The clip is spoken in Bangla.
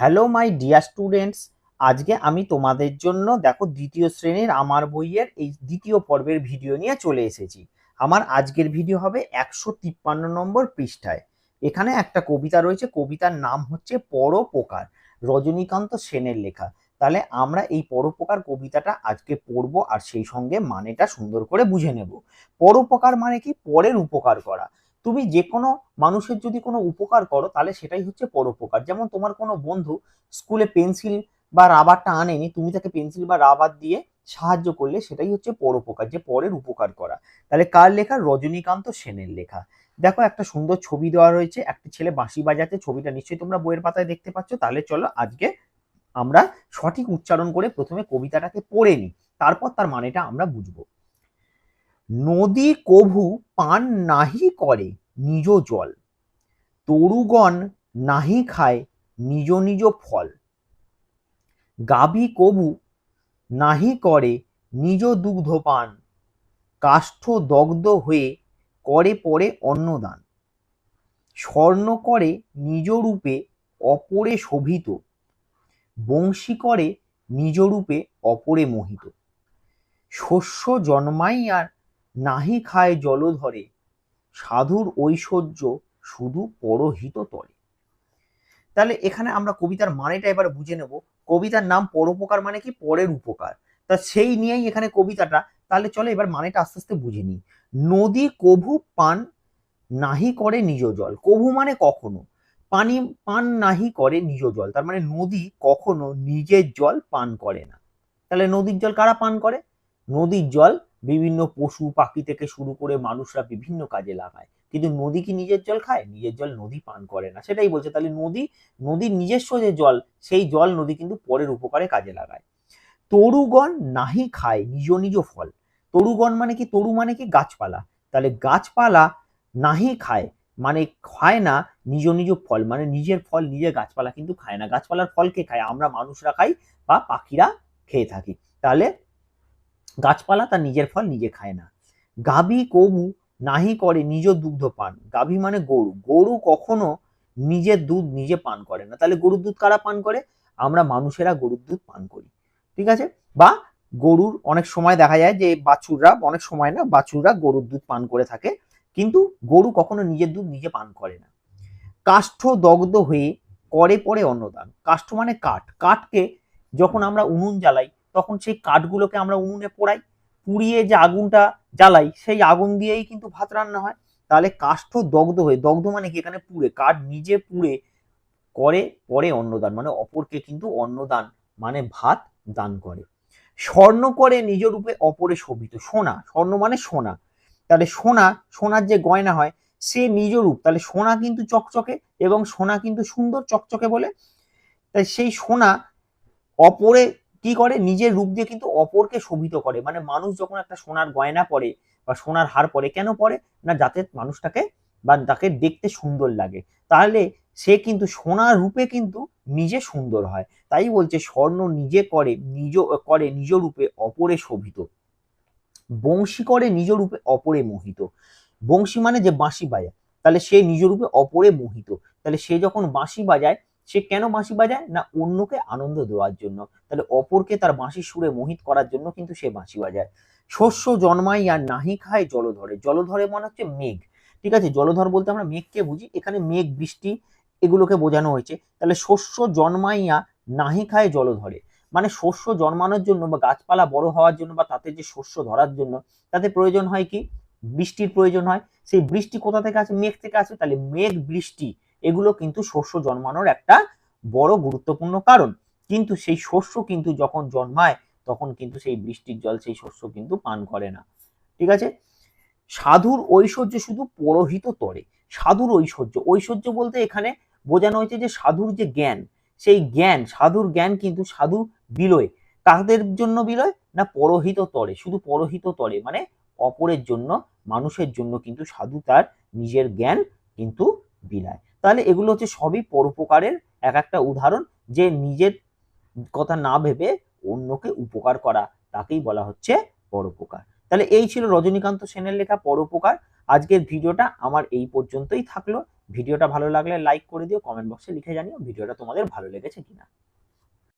হ্যালো মাই ডিয়ার স্টুডেন্টস আজকে আমি তোমাদের জন্য দেখো দ্বিতীয় শ্রেণির আমার বইয়ের এই দ্বিতীয় পর্বের ভিডিও নিয়ে চলে এসেছি। আমার আজকের ভিডিও হবে একশো তিপ্পান্ন নম্বর পৃষ্ঠায়। এখানে একটা কবিতা রয়েছে, কবিতার নাম হচ্ছে পরোপকার, রজনীকান্ত সেনের লেখা। তাহলে আমরা এই পরোপকার কবিতাটা আজকে পড়ব আর সেই সঙ্গে মানেটা সুন্দর করে বুঝে নেব। পরোপকার মানে কি? পরের উপকার করা। তুমি যে কোনো মানুষের যদি কোনো উপকার করো, তাহলে সেটাই হচ্ছে পরোপকার। যেমন তোমার কোনো বন্ধু স্কুলে পেন্সিল বা রাবারটা আনেনি, তুমি তাকে পেন্সিল বা রাবার দিয়ে সাহায্য করলে সেটাই হচ্ছে পরোপকার, যে পরের উপকার করা। তাহলে কার লেখা? রজনীকান্ত সেনের লেখা। দেখো, একটা সুন্দর ছবি দেওয়া রয়েছে, একটা ছেলে বাঁশি বাজাতে ছবিটা নিশ্চয়ই তোমরা বইয়ের পাতায় দেখতে পাচ্ছ। তাহলে চলো আজকে আমরা সঠিক উচ্চারণ করে প্রথমে কবিতাটাকে পড়ে নিই, তারপর তার মানেটা আমরা বুঝব। নদী কভু পান নাহি করে নিজ জল। তরুগণ নাহি খায় নিজ নিজ ফল। গাভী কবু নাহি করে নিজ দুগ্ধ পান। কাষ্ঠ দগ্ধ হয়ে করে পরে অন্নদান। স্বর্ণ করে নিজ রূপে অপরে শোভিত। বংশী করে নিজ রূপে অপরে মোহিত। শস্য জন্মাই আর নাহি খায় জলধরে সাধুর ঐশ্বর্য শুধু পরহিত তরে। তাহলে এখানে আমরা কবিতার মানেটা এবার বুঝে নেব। কবিতার নাম পরোপকার মানে কি? পরের উপকার। তা সেই নিয়েই এখানে কবিতাটা। তাহলে চলো এবার মানেটা আস্তে আস্তে বুঝে নিই। নদী কভু পান নাহি করে নিজ জল। কভু মানে কখনো। পানি, পান নাহি করে নিজ জল। তার মানে নদী কখনো নিজের জল পান করে না। তাহলে নদীর জল কারা পান করে? নদীর জল বিভিন্ন পশু পাখি থেকে শুরু করে মানুষরা বিভিন্ন কাজে লাগায়। কিন্তু নদী কি নিজের জল খায়? নিজের জল নদী পান করে না। সেটাই বলছে। তাহলে নদী, নদীর নিজস্ব যে জল, সেই জল নদী কিন্তু পরের উপকারে কাজে লাগায়। তরুগণ নাহি খায় নিজ নিজ ফল। তরুগণ মানে কি? তরু মানে কি? গাছপালা। তাহলে গাছপালা নাহি খায় মানে খায় না নিজ নিজ ফল। মানে নিজের ফল, নিজের গাছপালা কিন্তু খায় না। গাছপালার ফলকে খায়? আমরা মানুষরা খাই বা পাখিরা খেয়ে থাকি। তাহলে গাছপালা তার নিজের ফল নিজে খায় না। গাভী কবু নাহি করে নিজ দুগ্ধ পান। গাভী মানে গরু। গরু কখনো নিজের দুধ নিজে পান করে না। তাহলে গরুর দুধ কারা পান করে? আমরা মানুষেরা গরুর দুধ পান করি। ঠিক আছে? বা গরুর অনেক সময় দেখা যায় যে বাছুররা, অনেক সময় না বাছুররা গরুর দুধ পান করে থাকে। কিন্তু গরু কখনো নিজের দুধ নিজে পান করে না। কাষ্ঠ দগ্ধ হয়ে করে পরে অন্নদান। কাষ্ঠ মানে কাঠ। কাঠকে যখন আমরা উনুন জ্বালাই তখন সেই কাঠগুলোকে আমরা উনুনে পোড়াই, পুড়িয়ে যে আগুনটা জ্বালাই, সেই আগুন দিয়েই কিন্তু ভাত রান্না হয়। তাহলে কাষ্ঠ দগ্ধ হয়ে, দগ্ধ মানে কি? এখানে পুড়ে, কাঠ নিজে পুড়ে করে, পরে অন্নদান মানে অপরকে কিন্তু অন্নদান মানে ভাত দান করে। স্বর্ণ করে নিজ রূপে অপরে শোভিত, সোনা, স্বর্ণ মানে সোনা। তাহলে সোনা, সোনার যে গয়না হয়, সে নিজ রূপ। তাহলে সোনা কিন্তু চকচকে এবং সোনা কিন্তু সুন্দর চকচকে বলে। তাই সেই সোনা অপরে কি করে? নিজের রূপ দিয়ে কিন্তু অপরকে শোভিত করে। মানে মানুষ যখন একটা সোনার গয়না পরে বা সোনার হার পরে, কেন পরে? না, যাতে মানুষটাকে বা তাকে দেখতে সুন্দর লাগে। তাহলে সে কিন্তু সোনার রূপে কিন্তু নিজে সুন্দর হয়। তাই বলছে, স্বর্ণ নিজে করে, নিজ করে নিজ রূপে অপরে শোভিত। বংশী করে নিজ রূপে অপরে মোহিত। বংশী মানে যে বাঁশি বাজায়। তাহলে সে নিজ রূপে অপরে মোহিত। তাহলে সে যখন বাঁশি বাজায় সে কেন বাঁশি বাজায়? না অন্যকে আনন্দ দেওয়ার জন্য। তাহলে অপরকে তার বাঁশির সুরে মোহিত করার জন্য কিন্তু সে বাঁশি বাজায়। শস্য জন্মাই আর নাহি খায় জলধরে। জলধরে মনে হচ্ছে মেঘ। ঠিক আছে? জলধর বলতে আমরা মেঘকে বুঝি। এখানে মেঘ, বৃষ্টি এগুলোকে বোঝানো হয়েছে। তাহলে শস্য জন্মাইয়া নাহি খায় জলধরে। মানে শস্য জন্মানোর জন্য বা গাছপালা বড় হওয়ার জন্য বা তাতে যে শস্য ধরার জন্য, তাতে প্রয়োজন হয় কি? বৃষ্টির প্রয়োজন হয়। সেই বৃষ্টি কোথা থেকে আসে? মেঘ থেকে আসে। তাহলে মেঘ, বৃষ্টি এগুলো কিন্তু শস্য জন্মানোর একটা বড় গুরুত্বপূর্ণ কারণ। কিন্তু সেই শস্য কিন্তু যখন জন্মায়, তখন কিন্তু সেই বৃষ্টির জল সেই শস্য কিন্তু পান করে না। ঠিক আছে? সাধুর ঐশ্বর্য শুধু পরহিত তরে। সাধুর ঐশ্বর্য। ঐশ্বর্য বলতে এখানে বোঝানো হয়েছে যে সাধুর যে জ্ঞান, সেই জ্ঞান, সাধুর জ্ঞান কিন্তু সাধু বিলয়। কাদের জন্য বিলয়? না পরহিত তরে। শুধু পরহিত তরে মানে অপরের জন্য, মানুষের জন্য কিন্তু সাধু তার নিজের জ্ঞান কিন্তু বিলায়। তাহলে এগুলো হচ্ছে সবই পরোপকারের এক একটা উদাহরণ যে নিজের কথা না ভেবে অন্যকে উপকার করা, তাকেই বলা হচ্ছে পরোপকার। তাহলে এই ছিল রজনীকান্ত সেনের লেখা পরোপকার। আজকের ভিডিওটা আমার এই পর্যন্তই থাকল। ভিডিওটা ভালো লাগলে লাইক করে দিও কমেন্ট বক্সে লিখে জানিও ভিডিওটা তোমাদের ভালো লেগেছে কিনা।